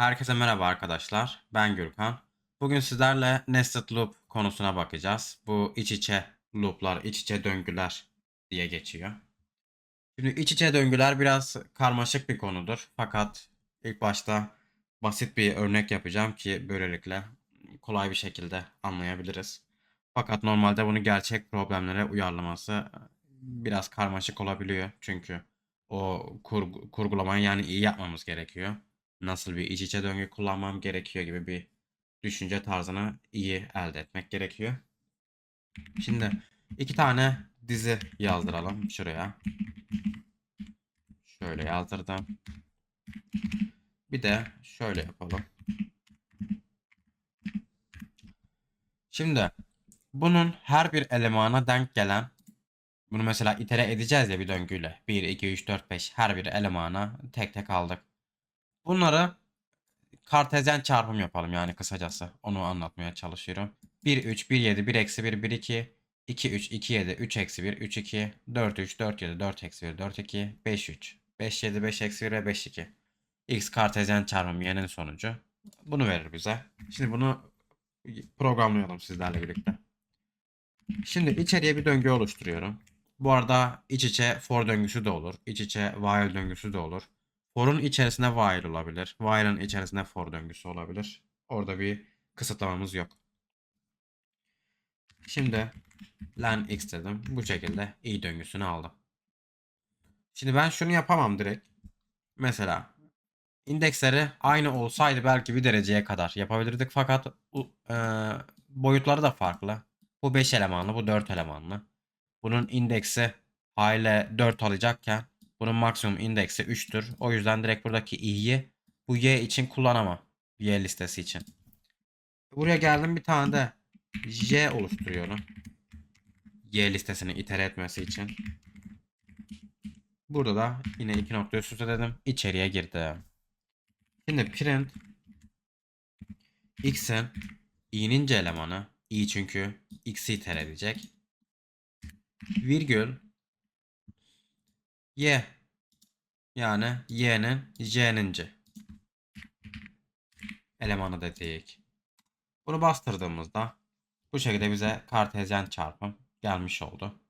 Herkese merhaba arkadaşlar. Ben Gürkan. Bugün sizlerle nested loop konusuna bakacağız. Bu iç içe looplar, iç içe döngüler diye geçiyor. Şimdi iç içe döngüler biraz karmaşık bir konudur. Fakat ilk başta basit bir örnek yapacağım ki böylelikle kolay bir şekilde anlayabiliriz. Fakat normalde bunu gerçek problemlere uyarlaması biraz karmaşık olabiliyor. Çünkü o kurgu, kurgulamayı yani iyi yapmamız gerekiyor nasıl bir iç içe döngü kullanmam gerekiyor gibi bir düşünce tarzını iyi elde etmek gerekiyor. Şimdi iki tane dizi yazdıralım şuraya. Şöyle yazdırdım. Bir de şöyle yapalım. Şimdi bunun her bir elemana denk gelen bunu mesela itere edeceğiz ya bir döngüyle. 1, 2, 3, 4, 5 her bir elemana tek tek aldık. Bunları kartezyen çarpım yapalım yani kısacası. Onu anlatmaya çalışıyorum. 1 3 1 7 1 eksi 1 1 2 2 3 2 7 3 eksi 1 3 2 4 3 4 7 4 eksi 1 4 2 5 3 5 7 5 eksi 1 ve 5 2. X kartezyen çarpım y'nin sonucu. Bunu verir bize. Şimdi bunu programlayalım sizlerle birlikte. Şimdi içeriye bir döngü oluşturuyorum. Bu arada iç içe for döngüsü de olur. İç içe while döngüsü de olur. For'un içerisinde while olabilir. While'ın içerisinde for döngüsü olabilir. Orada bir kısıtlamamız yok. Şimdi len x dedim. Bu şekilde i döngüsünü aldım. Şimdi ben şunu yapamam direkt. Mesela indeksleri aynı olsaydı belki bir dereceye kadar yapabilirdik. Fakat e, boyutları da farklı. Bu 5 elemanlı, bu 4 elemanlı. Bunun indeksi hale 4 alacakken bunun maksimum indeksi 3'tür. O yüzden direkt buradaki i'yi bu y için kullanamam. Y listesi için. Buraya geldim bir tane de j oluşturuyorum. Y listesini itere etmesi için. Burada da yine iki nokta üst üste dedim. İçeriye girdim. Şimdi print x'in i'nin c elemanı i çünkü x'i iter edecek. Virgül y yani y'nin j'ninci elemanı dedik. Bunu bastırdığımızda bu şekilde bize kartezyen çarpım gelmiş oldu.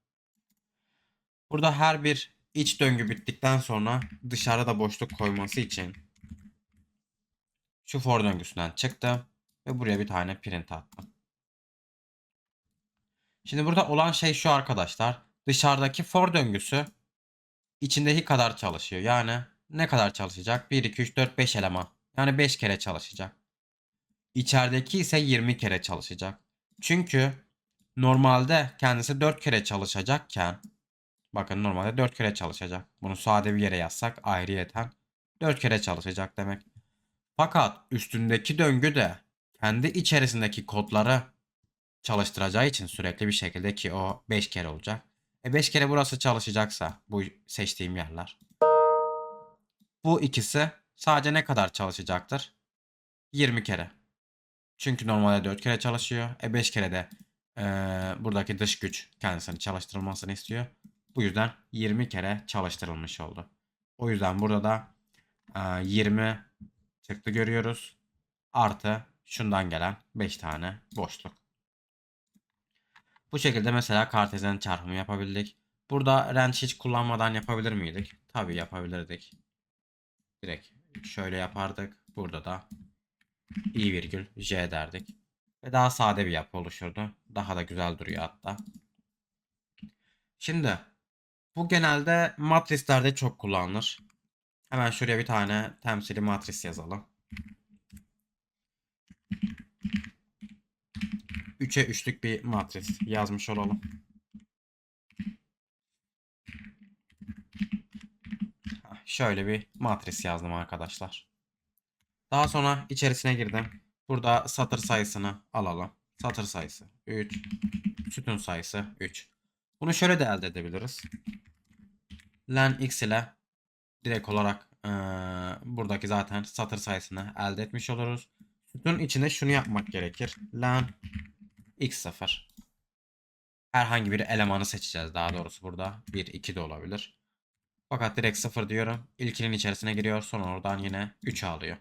Burada her bir iç döngü bittikten sonra dışarıda boşluk koyması için şu for döngüsünden çıktım ve buraya bir tane print attım. Şimdi burada olan şey şu arkadaşlar. Dışarıdaki for döngüsü içindeki kadar çalışıyor. Yani ne kadar çalışacak? 1, 2, 3, 4, 5 eleman. Yani 5 kere çalışacak. İçerideki ise 20 kere çalışacak. Çünkü normalde kendisi 4 kere çalışacakken bakın normalde 4 kere çalışacak. Bunu sade bir yere yazsak ayrıyeten 4 kere çalışacak demek. Fakat üstündeki döngü de kendi içerisindeki kodları çalıştıracağı için sürekli bir şekilde ki o 5 kere olacak. E 5 kere burası çalışacaksa bu seçtiğim yerler. Bu ikisi sadece ne kadar çalışacaktır? 20 kere. Çünkü normalde 4 kere çalışıyor. E 5 kere de e, buradaki dış güç kendisini çalıştırılmasını istiyor. Bu yüzden 20 kere çalıştırılmış oldu. O yüzden burada da e, 20 çıktı görüyoruz. Artı şundan gelen 5 tane boşluk. Bu şekilde mesela kartezyen çarpımı yapabildik. Burada range hiç kullanmadan yapabilir miydik? Tabii yapabilirdik. Direkt şöyle yapardık. Burada da i virgül j derdik. Ve daha sade bir yapı oluşurdu. Daha da güzel duruyor hatta. Şimdi bu genelde matrislerde çok kullanılır. Hemen şuraya bir tane temsili matris yazalım. 3'e 3'lük bir matris yazmış olalım. Şöyle bir matris yazdım arkadaşlar. Daha sonra içerisine girdim. Burada satır sayısını alalım. Satır sayısı 3. Sütun sayısı 3. Bunu şöyle de elde edebiliriz. len x ile direkt olarak ee, buradaki zaten satır sayısını elde etmiş oluruz. Sütun içinde şunu yapmak gerekir. len x0. Herhangi bir elemanı seçeceğiz daha doğrusu burada. 1, 2 de olabilir. Fakat direkt 0 diyorum. İlkinin içerisine giriyor. Sonra oradan yine 3 alıyor.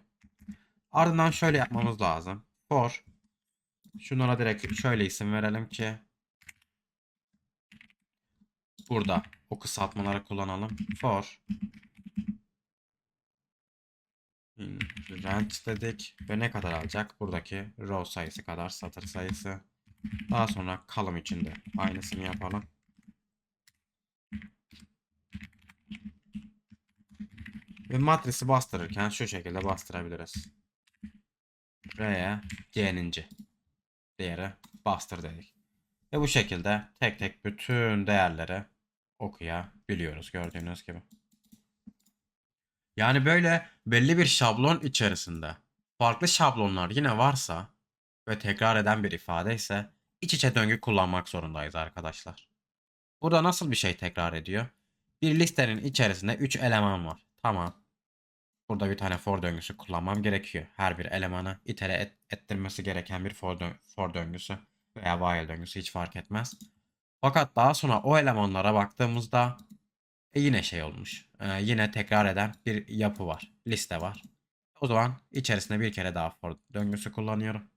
Ardından şöyle yapmamız lazım. For şunlara direkt şöyle isim verelim ki burada o kısaltmaları kullanalım. For Range dedik ve ne kadar alacak? Buradaki row sayısı kadar satır sayısı. Daha sonra column içinde aynısını yapalım. Ve matrisi bastırırken şu şekilde bastırabiliriz. R'ye G'ninci değeri bastır dedik. Ve bu şekilde tek tek bütün değerleri okuyabiliyoruz gördüğünüz gibi. Yani böyle belli bir şablon içerisinde farklı şablonlar yine varsa ve tekrar eden bir ifade ise iç içe döngü kullanmak zorundayız arkadaşlar. Burada nasıl bir şey tekrar ediyor? Bir listenin içerisinde 3 eleman var. Tamam. Burada bir tane for döngüsü kullanmam gerekiyor. Her bir elemanı itere et- ettirmesi gereken bir for, dö- for döngüsü veya while döngüsü hiç fark etmez. Fakat daha sonra o elemanlara baktığımızda e yine şey olmuş. E, yine tekrar eden bir yapı var. Liste var. O zaman içerisinde bir kere daha for döngüsü kullanıyorum.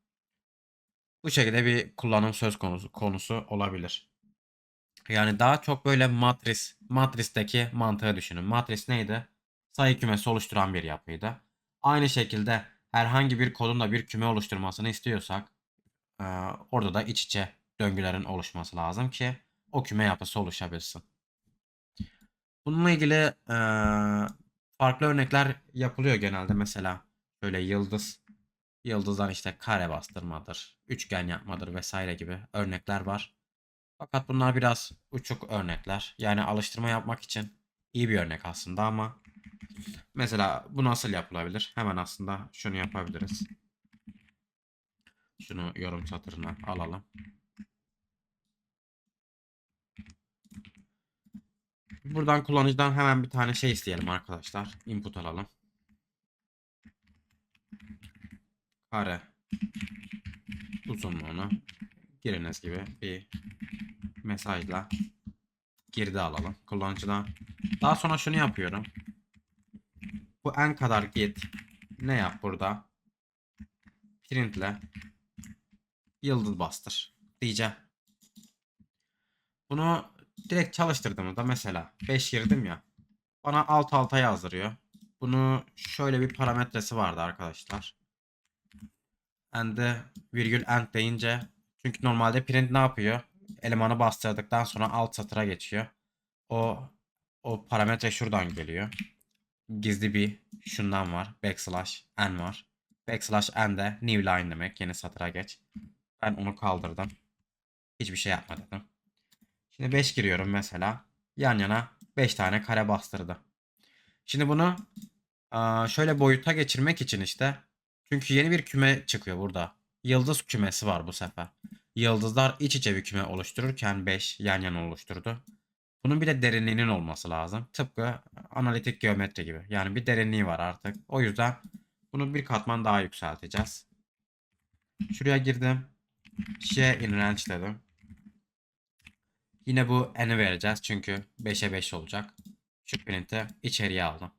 Bu şekilde bir kullanım söz konusu konusu olabilir. Yani daha çok böyle matris, matristeki mantığı düşünün. Matris neydi? Sayı kümesi oluşturan bir yapıydı. Aynı şekilde herhangi bir kodun da bir küme oluşturmasını istiyorsak e, orada da iç içe döngülerin oluşması lazım ki o küme yapısı oluşabilsin. Bununla ilgili e, farklı örnekler yapılıyor genelde. Mesela şöyle yıldız, yıldızdan işte kare bastırmadır, üçgen yapmadır vesaire gibi örnekler var. Fakat bunlar biraz uçuk örnekler. Yani alıştırma yapmak için iyi bir örnek aslında ama mesela bu nasıl yapılabilir? Hemen aslında şunu yapabiliriz. Şunu yorum satırına alalım. Buradan kullanıcıdan hemen bir tane şey isteyelim arkadaşlar. Input alalım. Kare uzunluğunu giriniz gibi bir mesajla girdi alalım kullanıcıdan. Daha sonra şunu yapıyorum. Bu en kadar git ne yap burada? Printle yıldız bastır diyeceğim. Bunu direkt çalıştırdığımda mesela 5 girdim ya. Bana alt alta yazdırıyor. Bunu şöyle bir parametresi vardı arkadaşlar. And the virgül end deyince çünkü normalde print ne yapıyor? Elemanı bastırdıktan sonra alt satıra geçiyor. O o parametre şuradan geliyor. Gizli bir şundan var. Backslash n var. Backslash n de new line demek. Yeni satıra geç. Ben onu kaldırdım. Hiçbir şey yapma dedim. Şimdi 5 giriyorum mesela. Yan yana 5 tane kare bastırdı. Şimdi bunu şöyle boyuta geçirmek için işte. Çünkü yeni bir küme çıkıyor burada. Yıldız kümesi var bu sefer. Yıldızlar iç içe bir küme oluştururken 5 yan yana oluşturdu. Bunun bir de derinliğinin olması lazım. Tıpkı analitik geometri gibi. Yani bir derinliği var artık. O yüzden bunu bir katman daha yükselteceğiz. Şuraya girdim. J in range dedim. Yine bu n'i vereceğiz çünkü 5'e 5 olacak. Şu print'i içeriye aldım.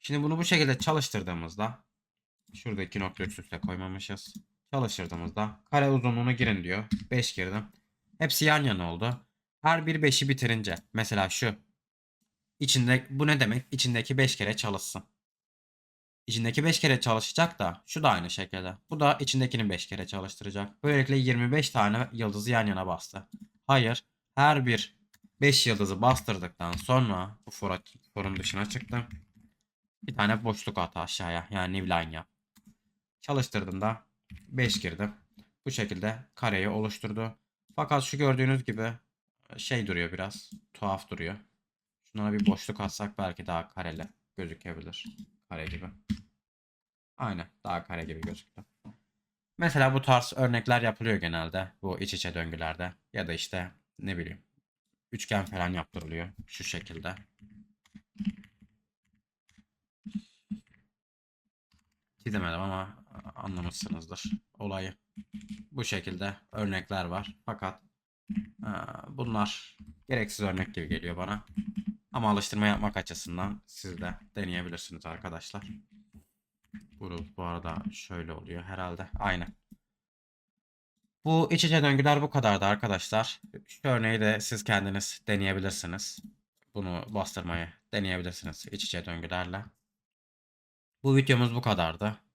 Şimdi bunu bu şekilde çalıştırdığımızda şurada iki nokta üst üste koymamışız. Çalıştırdığımızda kare uzunluğunu girin diyor. 5 girdim. Hepsi yan yana oldu. Her bir 5'i bitirince mesela şu içinde bu ne demek? İçindeki 5 kere çalışsın. İçindeki 5 kere çalışacak da şu da aynı şekilde. Bu da içindekini 5 kere çalıştıracak. Böylelikle 25 tane yıldızı yan yana bastı. Hayır. Her bir 5 yıldızı bastırdıktan sonra bu for forun dışına çıktım. Bir tane boşluk at aşağıya. Yani new line yap. Çalıştırdığımda 5 girdim. Bu şekilde kareyi oluşturdu. Fakat şu gördüğünüz gibi şey duruyor biraz. Tuhaf duruyor. Şuna bir boşluk atsak belki daha kareli gözükebilir. Kare gibi. Aynen. Daha kare gibi gözüktü. Mesela bu tarz örnekler yapılıyor genelde. Bu iç içe döngülerde. Ya da işte ne bileyim. Üçgen falan yaptırılıyor. Şu şekilde. Çizemedim ama anlamışsınızdır olayı. Bu şekilde örnekler var. Fakat e, bunlar gereksiz örnek gibi geliyor bana. Ama alıştırma yapmak açısından siz de deneyebilirsiniz arkadaşlar. Bu bu arada şöyle oluyor herhalde. Aynen. Bu iç içe döngüler bu kadardı arkadaşlar. Şu örneği de siz kendiniz deneyebilirsiniz. Bunu bastırmayı deneyebilirsiniz iç içe döngülerle. Bu videomuz bu kadardı.